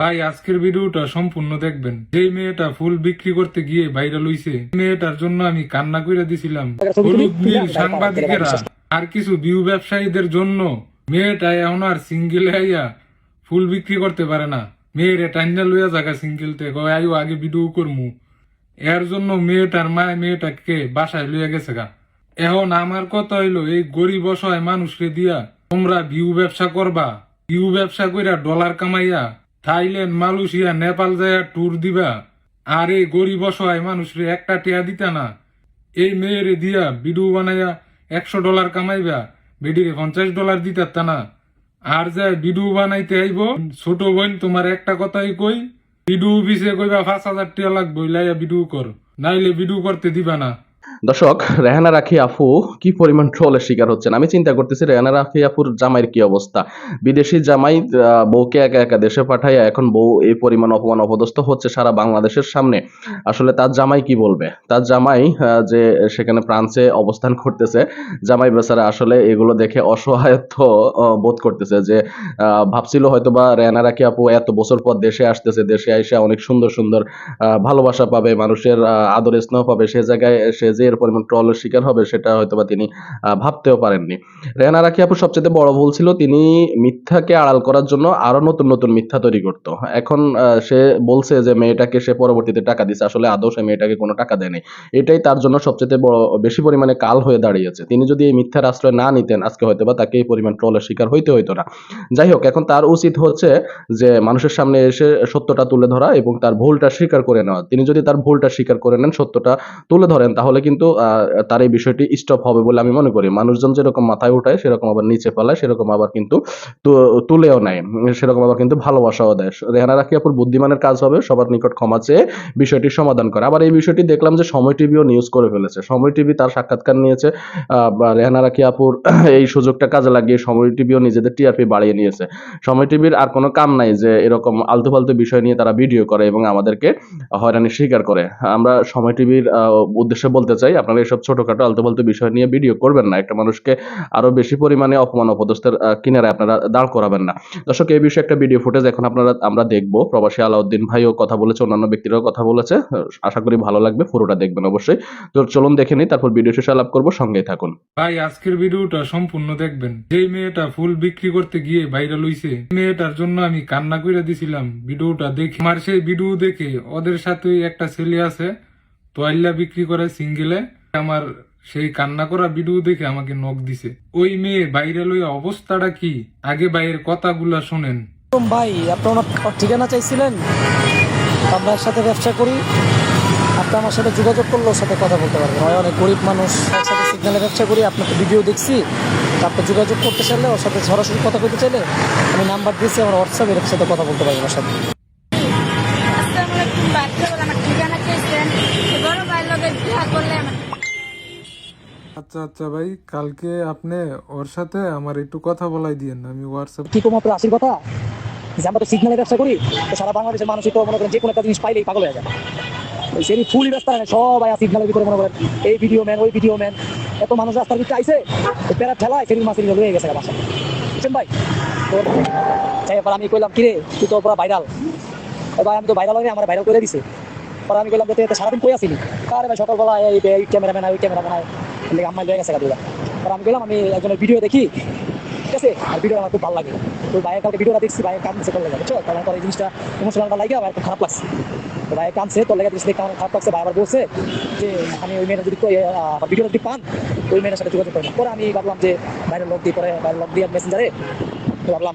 ভাই আজকের ভিডিওটা সম্পূর্ণ দেখবেন। যে মেয়েটা ফুল বিক্রি করতে গিয়ে ভাইরাল হইছে মেয়েটার জন্য আমি কান্না করে দিছিলাম। সাংবাদিকেরা আর কিছু বিউ ব্যবসায়ীদের জন্য মেয়েটা এখন আর সিঙ্গেল আইয়া ফুল বিক্রি করতে পারে না। মেয়ের টাইনা লইয়া জায়গা সিঙ্গেল তে আয়ু, আগে ভিডিও করমু। এর জন্য মেয়েটার মায় মেয়েটাকে বাসায় লইয়া গেছে গা। এখন আমার কথা হইল, এই গরিব অসহায় মানুষকে দিয়া তোমরা ভিউ ব্যবসা করবা। ভিউ ব্যবসা কইরা ডলার কামাইয়া থাইল্যান্ড, মালয়েশিয়া, নেপাল যায় ট্যুর দিবা। আর এই গরিব অসহায় মানুষরে একটা টিয়া দিতা না। এই মেয়েরে দিয়া ভিডিও বানাইয়া একশো ডলার কামাইবা, বেডিরে পঞ্চাশ ডলার দিতা না। আর যায় ভিডিও বানাইতে আইব, ছোট বোন তোমার একটা কথাই কই ভিডিও পিছে কইবা পাঁচ হাজার টিয়া লাগবে লাইয়া ভিডিও কর, নাইলে ভিডিও করতে দিবা না। দর্শক, রেহানা রাখি আপু কি পরিমাণ ট্রোলের শিকার হচ্ছেন? আমি চিন্তা করতেছি, রেহানা রাখি আপুর জামাইয়ের কি অবস্থা? বিদেশি জামাই বউকে একা একা দেশে পাঠায় এখন বউ এই পরিমাণ অপমান অপদস্থ হচ্ছে সারা বাংলাদেশের সামনে। আসলে তার জামাই কি বলবে? তার জামাই যে সেখানে ফ্রান্সে অবস্থান করতেছে, জামাই বেচারা আসলে এগুলো দেখে অসহায়ত্ব বোধ করতেছে যে ভাবছিল হয়তো বা রেহানা রাখি আপু এত বছর পর দেশে আসতেছে, দেশে এসে অনেক সুন্দর সুন্দর ভালোবাসা পাবে, মানুষের আদর স্নেহ পাবে, সে জায়গায়, সে যে এর পরিমাণ ট্রলের শিকার হবে সেটা হয়তোবা তিনি ভাবতেও পারেননি। রেহানা রাখি আপু সবচেয়ে বড় ভুল ছিল তিনি মিথ্যাকে আড়াল করার জন্য আরও নতুন নতুন মিথ্যা তৈরি করত। এখন সে বলছে যে মেয়েটাকে সে পরবর্তীতে টাকা দিচ্ছে আসলে আদৌ সে মেয়েটাকে কোনো টাকা দেয়নি। এটাই তার জন্য সবচেয়ে বড়, বেশি পরিমাণে কাল হয়ে দাঁড়িয়েছে। তিনি যদি এই মিথ্যার আশ্রয় না নিতেন, আজকে হয়তো বা তাকে এই পরিমাণ ট্রলের শিকার হইতে হইতো না। যাই হোক, এখন তার উচিত হচ্ছে যে মানুষের সামনে এসে সত্যটা তুলে ধরা এবং তার ভুলটা স্বীকার করে নেওয়া। তিনি যদি তার ভুলটা স্বীকার করে নেন, সত্যটা তুলে ধরেন, তাহলে কিন্তু আহ, তার এই বিষয়টি স্টপ হবে বলে আমি মনে করি। মানুষজন যেরকম মাথায় উঠায় সেরকম আবার নিচে ফেলায় সেরকম আবার কিন্তু তুলেও নেয়। সেরকম আবার কিন্তু ভালোবাসাও দেয়। রেহানা রাখিয়াপুর বুদ্ধিমানের কাজ হবে সবার নিকট ক্ষমা চেয়ে বিষয়টির সমাধান করা। আবার এই বিষয়টি দেখলাম যে সময় টিভিও নিউজ করে ফেলেছে। সময় টিভি তার সাক্ষাৎকার নিয়েছে রেহানা রাখিয়াপুর এই সুযোগটা কাজে লাগিয়ে সময় টিভিও নিজেদের টিআরপি বাড়িয়ে নিয়েছে। সময় টিভির আর কোনো কাম নাই যে এরকম আলতু ফালতু বিষয় নিয়ে তারা ভিডিও করে এবং আমাদেরকে হয়রানি স্বীকার করে। আমরা সময় টিভির উদ্দেশ্যে বলতে চাই আপনারা এসব ছোটখাটো আলতু ফালতু বিষয় নিয়ে ভিডিও করবেন না। একটা মানুষকে আরও বেশি পরিমাণে অপমান অপদস্থের কিনারে আপনারা দাঁড় করাবেন না। দর্শক, এই বিষয়ে একটা ভিডিও ফুটেজ এখন আপনারা, আমরা দেখব। প্রবাসী আলাউদ্দিন ভাইও কথা বলেছে, অন্যান্য ব্যক্তিরাও কথা বলেছে। আশা করি ভালো লাগবে, পুরোটা দেখবেন অবশ্যই। তো চলুন দেখে নিই, তারপর ভিডিও শেষে আলাপ করব, সঙ্গেই থাকুন। ভাই, আজকের ভিডিওটা সম্পূর্ণ দেখবেন। যে মেয়েটা ফুল বিক্রি করতে গিয়ে ভাইরাল হইছে মেয়েটার জন্য আমি কান্না করে দিছিলাম ভিডিওটা দেখে। আমার সেই ভিডিও দেখে ওদের সাথে একটা ছেলে আছে তোয়াল্লা বিক্রি করে সিঙ্গেলে আমার সেই কান্না করা ভিডিও দেখে আমাকে নখ দিছে। ওই মেয়ে ভাইরাল হয়ে অবস্থাটা কি? আগে ভাইয়ের কথাগুলা শোনেন। ভাই, আপনি ওনার ওর ঠিকানা চাইছিলেন। আমরা একসাথে ব্যবসা করি। আপনি আমার সাথে যোগাযোগ করলে ওর সাথে কথা বলতে পারবেন। হয় অনেক গরিব মানুষ একসাথে সিগন্যালে ব্যবসা করি আপনার তো ভিডিও দেখছি আপনি যোগাযোগ করতে চাইলে, ওর সাথে সরাসরি কথা বলতে চাইলে, আমি নাম্বার দিয়েছি, আমার হোয়াটসঅ্যাপে এর সাথে কথা বলতে পারবেন ওর সাথে। আচ্ছা আচ্ছা ভাই, কালকে আপনি ওর সাথে আমার একটু কথা বলাই দিয়েন, আমি হোয়াটসঅ্যাপ ঠিক আপনার আসির কথা। যে আমরা তো সিগন্যালে ব্যবসা করি, তো সারা বাংলাদেশের মানুষই তো মনে করেন যে কোনো একটা জিনিস পাইলেই পাগল হয়ে যায়। ওই সেই ফুলই ব্যস্ত না, সবাই সিগন্যালের ভিতরে মনে করেন। এই ভিডিও ম্যান ওই ভিডিও ম্যান এত মানুষ রাস্তার ভিতরে আইসে তো প্যারা ঠেলায় ফেরি মাসের লয়ে গেছে বাসা বুঝছেন ভাই? তো এবার আমি কইলাম, কিরে, তুই তো পুরো ভাইরাল ভাই, আমি তো ভাইরাল হয়ে আমার ভাইরাল করে দিছে। পরে আমি কইলাম এত সারাদিন কই আসিনি আরে ভাই সকালবেলা এই ক্যামেরাম্যান ওই ক্যামেরাম্যান আম্মাই লয়ে গেছে গাড়িটা পরে আমি গেলাম, আমি একজনের ভিডিও দেখি, ঠিক আছে? আর ভিডিও আমার খুব ভালো লাগে। তো ভাইয়ের কালকে ভিডিওটা দেখছি ভাইয়ের কান দিচ্ছে তোর লেগে বুঝছ কারণ তোর এই জিনিসটা ইমোশনালটা লাগে আমার খুব খারাপ লাগছে। তো ভাইয়ের কানছে তোর লেগে দেখতে আমার খারাপ লাগছে। আবার বলছে যে, আমি ওই মেয়েটা যদি আমার ভিডিওটা যদি পান ওই মেয়েটার সাথে যোগাযোগ করেন পরে আমি ভাবলাম যে বাইরের লোক দিয়ে, পরে বাইরের লোক দিয়ে মেসেঞ্জারে ভাবলাম,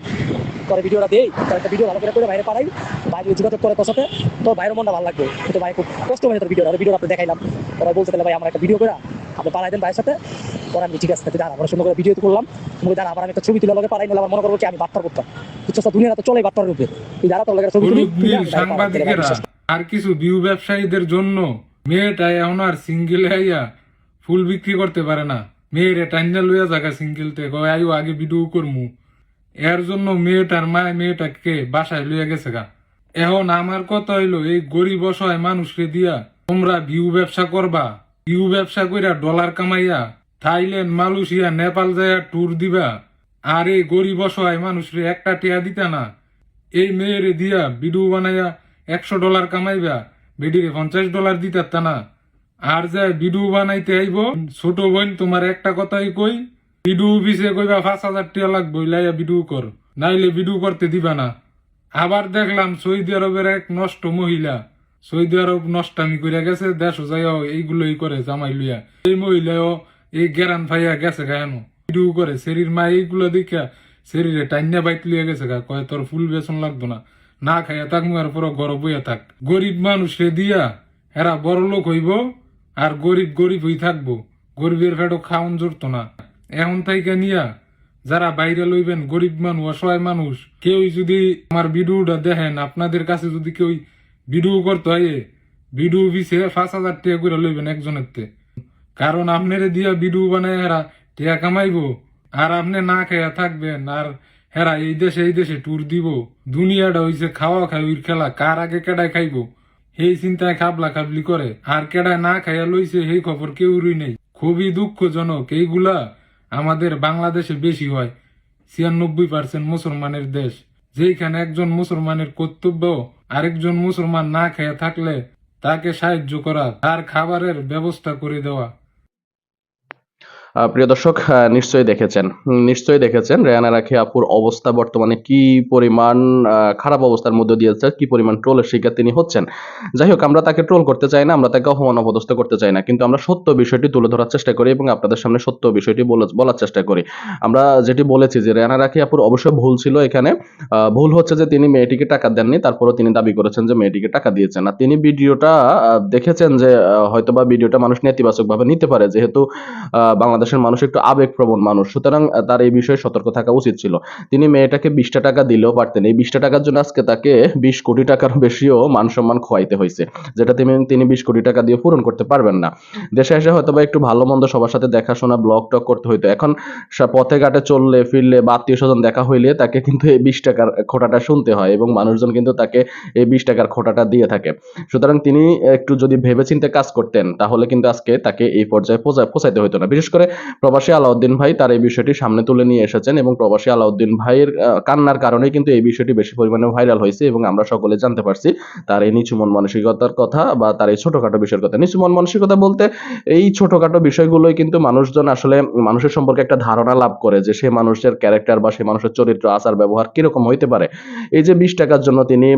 পরে ভিডিওটা দিই তার একটা ভিডিও ভালো করে করে বাইরে পাঠাই বাইরে যোগাযোগ করে তোর সাথে তো বাইরের মনটা ভালো লাগবে। কিন্তু ভাই খুব কষ্ট হয়ে তোর ভিডিও আর ভিডিও আপনি দেখাইলাম। পরে বলতে তাহলে ভাই, আমার একটা ভিডিও করে আপনি পাঠাই দেন ভাইয়ের সাথে। পরে আমি ঠিক আছে দাঁড়া আমরা সুন্দর করে ভিডিও করলাম। তুমি দাঁড়া আবার আমি একটা ছবি তুলে লগে পাঠাই নিলাম। আমার মনে করব কি আমি বার্তার করতাম। বুঝছ দুনিয়াটা তো চলে বার্তার রূপে। তুই দাঁড়া তোর লগে ছবি তুলি সাংবাদিকেরা আর কিছু বিউ ব্যবসায়ীদের জন্য মেয়েটা এখন আর সিঙ্গেল হইয়া ফুল বিক্রি করতে পারে না। মেয়ের টাইনা লইয়া জায়গা সিঙ্গেল তে। আয়ু আগে ভিডিও করমু। এর জন্য মেয়েটার মায় মেয়েটাকে বাসায় লইয়া গেছে গা। এখন আমার কথা হইল এই গরিব অসহায় মানুষকে দিয়া তোমরা ভিউ ব্যবসা করবা। ভিউ ব্যবসা কইরা ডলার কামাইয়া থাইল্যান্ড, মালয়েশিয়া, নেপাল যাইয়া ট্যুর দিবা, আর এই গরিব অসহায় মানুষরে একটা টিয়া দিতা না। এই মেয়েরে দিয়া ভিডিও বানাইয়া একশো ডলার কামাইবা, বেডিরে পঞ্চাশ ডলার দিতার না। আর যায় ভিডিও বানাইতে আইব, ছোট বোন, তোমার একটা কথাই কই ভিডিও অফিসে কইবা পাঁচ হাজার টাকা লাগবে লাইয়া ভিডিও কর, নাইলে ভিডিও করতে দিবা না। আবার দেখলাম সৌদি আরবের এক নষ্ট মহিলা সৌদি আরব নষ্টামি করে গেছে দেশ যাইও এইগুলোই করে, জামাই লইয়া। এই মহিলাও এই গেরান ফাইয়া গেছে গায়ানো ভিডিও করে শরীর মা এইগুলো দেখা শরীরে টাইনা বাইট লিয়ে গেছে গা, কয়, তোর ফুল বেসন লাগতো না। না খাইয়া থাক আর পর গরব বইয়া থাক। গরিব মানুষে দিয়া এরা বড় লোক হইব আর গরিব গরিব হই থাকব। গরিবের ফেটো খাওন জুড়তো না। এখন থেকে নিয়া যারা বাইরে লইবেন, গরিব মানুষ, অসহায় মানুষ কেউ যদি আমার ভিডিওটা দেখেন, আপনাদের কাছে যদি কেউ ভিডিও করতে হয় ভিডিও পিছে পাঁচ হাজার টাকা করে লইবেন একজনের তে। কারণ আপনারে দিয়া ভিডিও বানায় হেরা টিয়া কামাইবো, আর আপনি না খাইয়া থাকবেন, আর হেরা এই দেশে এই দেশে ট্যুর দিব। দুনিয়াটা হইছে খাওয়া খাইবির খেলা, কার আগে কেডায় খাইবো? সেই চিন্তায় খাবলা খাবলি করে, আর কেডায় না খাইয়া লইছে সেই খবর কেউ রই নেই। খুবই দুঃখজনক, এইগুলা আমাদের বাংলাদেশে বেশি হয়, ছিয়ানব্বই পার্সেন্ট মুসলমানের দেশ। যেখানে একজন মুসলমানের কর্তব্য আরেকজন মুসলমান না খেয়ে থাকলে তাকে সাহায্য করা তার খাবারের ব্যবস্থা করে দেওয়া। প্রিয় দর্শক নিশ্চয়ই দেখেছেন। নিশ্চয়ই দেখেছেন রেয়ানা রাখি আপুর অবস্থা বর্তমানে কি পরিমাণ খারাপ অবস্থার মধ্যে দিয়েছে কি পরিমাণ ট্রোলের শিকার তিনি হচ্ছেন। যাই হোক আমরা তাকে ট্রোল করতে চাই না আমরা তাকে অপমান অপদস্থ করতে চাই না কিন্তু আমরা সত্য বিষয়টি তুলে ধরার চেষ্টা করি এবং আপনাদের সামনে সত্য বিষয়টি বলার চেষ্টা করি। আমরা যেটি বলেছি যে রেয়ানা রাখি আপুর অবশ্যই ভুল ছিল এখানে। ভুল হচ্ছে যে তিনি মেয়েটিকে টাকা দেননি তারপরও তিনি দাবি করেছেন যে মেয়েটিকে টাকা দিয়েছেন আর তিনি ভিডিওটা দেখেছেন যে হয়তোবা ভিডিওটা মানুষ নেতিবাচক ভাবে নিতে পারে যেহেতু আহ, বাংলাদেশের মানুষ একটু আবেগপ্রবণ মানুষ। সুতরাং তার এই বিষয়ে সতর্ক থাকা উচিত ছিল। তিনি মেয়েটাকে বিশটা টাকা দিলেও পারতেন। এই বিশটা টাকার জন্য আজকে তাকে বিশ কোটি টাকার বেশিও মান সম্মান খোয়াইতে হয়েছে, যেটা তিনি তিনি বিশ কোটি টাকা দিয়ে পূরণ করতে পারবেন না। দেশে এসে হয়তোবা একটু ভালো মন্দ সবার সাথে দেখাশোনা, ব্লগ টক করতে হইতো। এখন পথে ঘাটে চললে, ফিরলে বা আত্মীয় স্বজন দেখা হইলে তাকে কিন্তু এই বিশ টাকার খোটাটা শুনতে হয় এবং মানুষজন কিন্তু তাকে এই বিশ টাকার খোটাটা দিয়ে থাকে। সুতরাং তিনি একটু যদি ভেবেচিন্তে কাজ করতেন, তাহলে কিন্তু আজকে তাকে এই পর্যায়ে পৌঁছা- পৌঁছাইতে হতো না। বিশেষ করে প্রবাসী আলাউদ্দিন ভাই তার এই বিষয়টি সামনে তুলে নিয়ে এসেছেন এবং প্রবাসী আলাউদ্দিন ভাইয়ের কান্নার কারণেই কিন্তু এই বিষয়টি বেশি পরিমাণে ভাইরাল হয়েছে এবং আমরা সকলে জানতে পারছি তার এই নিচু মন মানসিকতার কথা বা তার এই ছোটখাটো বিষয়ের কথা। নিচু মন মানসিকতা বলতে এই ছোটখাটো বিষয়গুলোই কিন্তু মানুষজন আসলে মানুষের সম্পর্কে একটা ধারণা লাভ করে যে সে মানুষের ক্যারেক্টার বা সে মানুষের চরিত্র, আচার, ব্যবহার কীরকম হইতে পারে। এই যে বিশ টাকার জন্য তিনি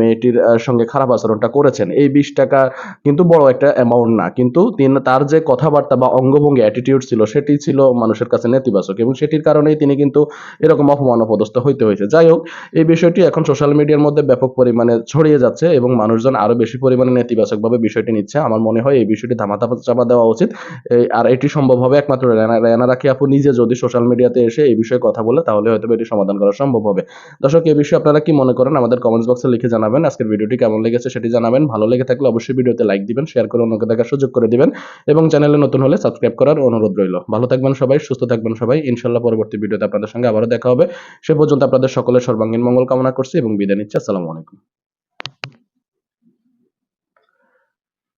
মেয়েটির সঙ্গে খারাপ আচরণটা করেছেন, এই বিশ টাকা কিন্তু বড় একটা অ্যামাউন্ট না। কিন্তু তিনি তার যে কথাবার্তা বা অঙ্গভঙ্গি অ্যাটিটিউড ছিল সেটি ছিল মানুষের কাছে নেতিবাচক এবং সেটির কারণেই তিনি কিন্তু এরকম অপমান অপদস্থ হইতে হয়েছে। যাই হোক, এই বিষয়টি এখন সোশ্যাল মিডিয়ার মধ্যে ব্যাপক পরিমাণে ছড়িয়ে যাচ্ছে এবং মানুষজন আরও বেশি পরিমাণে নেতিবাচকভাবে বিষয়টি নিচ্ছে। আমার মনে হয় এই বিষয়টি ধামাতা চাপা দেওয়া উচিত। আর এটি সম্ভব হবে একমাত্র রেনা রাখি আপু নিজে যদি সোশ্যাল মিডিয়াতে এসে এই বিষয়ে কথা বলে, তাহলে হয়তো এটি সমাধান করা সম্ভব হবে। দর্শক, এই বিষয়ে আপনারা কি মনে করেন? আমাদের কমেন্টস বক্সে লিখে জানাবেন। আজকের ভিডিওটি কেমন লেগেছে সেটি জানাবেন। ভালো লেগে থাকলে অবশ্যই ভিডিওতে লাইক দিবেন শেয়ার করে অন্যকে দেখার সুযোগ করে দিবেন এবং চ্যানেলে নতুন হলে সাবস্ক্রাইব করার অনুরোধ রইল। ভালো থাকবেন সবাই, সুস্থ থাকবেন সবাই। ইনশাল্লাহ পরবর্তী ভিডিওতে আপনাদের সঙ্গে আবারও দেখা হবে। সে পর্যন্ত আপনাদের সকলের সর্বাঙ্গীন মঙ্গল কামনা করছি এবং বিদায় নিচ্ছি। আসসালামু আলাইকুম।